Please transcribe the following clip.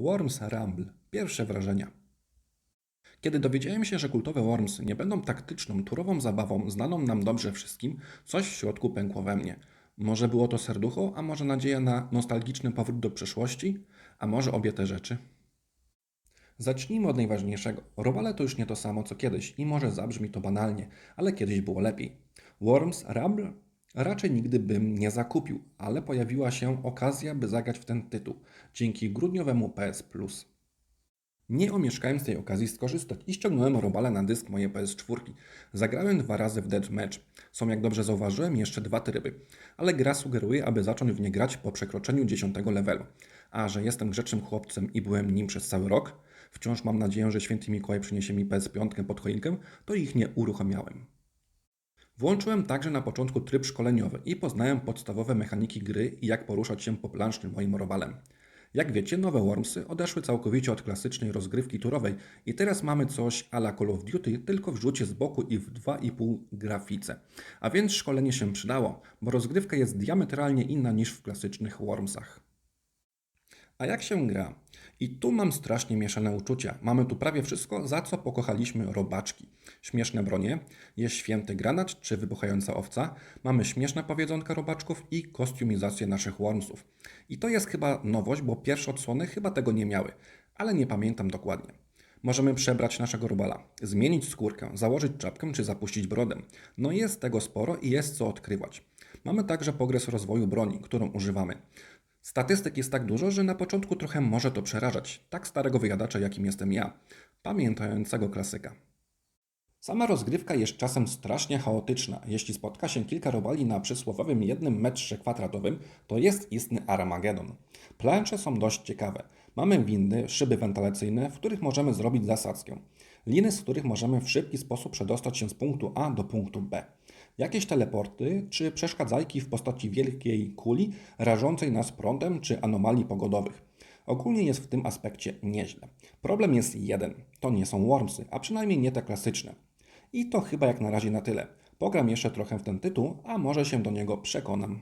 Worms Rumble. Pierwsze wrażenia. Kiedy dowiedziałem się, że kultowe Wormsy nie będą taktyczną, turową zabawą znaną nam dobrze wszystkim, coś w środku pękło we mnie. Może było to serducho, a może nadzieja na nostalgiczny powrót do przeszłości, a może obie te rzeczy. Zacznijmy od najważniejszego. Robale to już nie to samo co kiedyś i może zabrzmi to banalnie, ale kiedyś było lepiej. Worms Rumble? Raczej nigdy bym nie zakupił, ale pojawiła się okazja, by zagrać w ten tytuł dzięki grudniowemu PS Plus. Nie omieszkałem z tej okazji skorzystać i ściągnąłem robale na dysk moje PS4. Zagrałem dwa razy w Deathmatch. Są, jak dobrze zauważyłem, jeszcze dwa tryby, ale gra sugeruje, aby zacząć w nie grać po przekroczeniu 10 levelu. A że jestem grzecznym chłopcem i byłem nim przez cały rok, wciąż mam nadzieję, że święty Mikołaj przyniesie mi PS5 pod choinkę, to ich nie uruchamiałem. Włączyłem także na początku tryb szkoleniowy i poznałem podstawowe mechaniki gry i jak poruszać się po planszy moim robalem. Jak wiecie, nowe Wormsy odeszły całkowicie od klasycznej rozgrywki turowej i teraz mamy coś a la Call of Duty, tylko w rzucie z boku i w 2,5 grafice. A więc szkolenie się przydało, bo rozgrywka jest diametralnie inna niż w klasycznych Wormsach. A jak się gra? I tu mam strasznie mieszane uczucia. Mamy tu prawie wszystko, za co pokochaliśmy robaczki. Śmieszne bronie, jest święty granat czy wybuchająca owca, mamy śmieszne powiedzonka robaczków i kostiumizację naszych wormsów. I to jest chyba nowość, bo pierwsze odsłony chyba tego nie miały, ale nie pamiętam dokładnie. Możemy przebrać naszego robala, zmienić skórkę, założyć czapkę czy zapuścić brodę. No jest tego sporo i jest co odkrywać. Mamy także progres rozwoju broni, którą używamy. Statystyk jest tak dużo, że na początku trochę może to przerażać, tak starego wyjadacza jakim jestem ja, pamiętającego klasyka. Sama rozgrywka jest czasem strasznie chaotyczna. Jeśli spotka się kilka robali na przysłowiowym jednym metrze kwadratowym, to jest istny Armagedon. Plansze są dość ciekawe. Mamy windy, szyby wentylacyjne, w których możemy zrobić zasadzkę. Liny, z których możemy w szybki sposób przedostać się z punktu A do punktu B. Jakieś teleporty czy przeszkadzajki w postaci wielkiej kuli rażącej nas prądem czy anomalii pogodowych. Ogólnie jest w tym aspekcie nieźle. Problem jest jeden. To nie są Wormsy, a przynajmniej nie te klasyczne. I to chyba jak na razie na tyle. Pogram jeszcze trochę w ten tytuł, a może się do niego przekonam.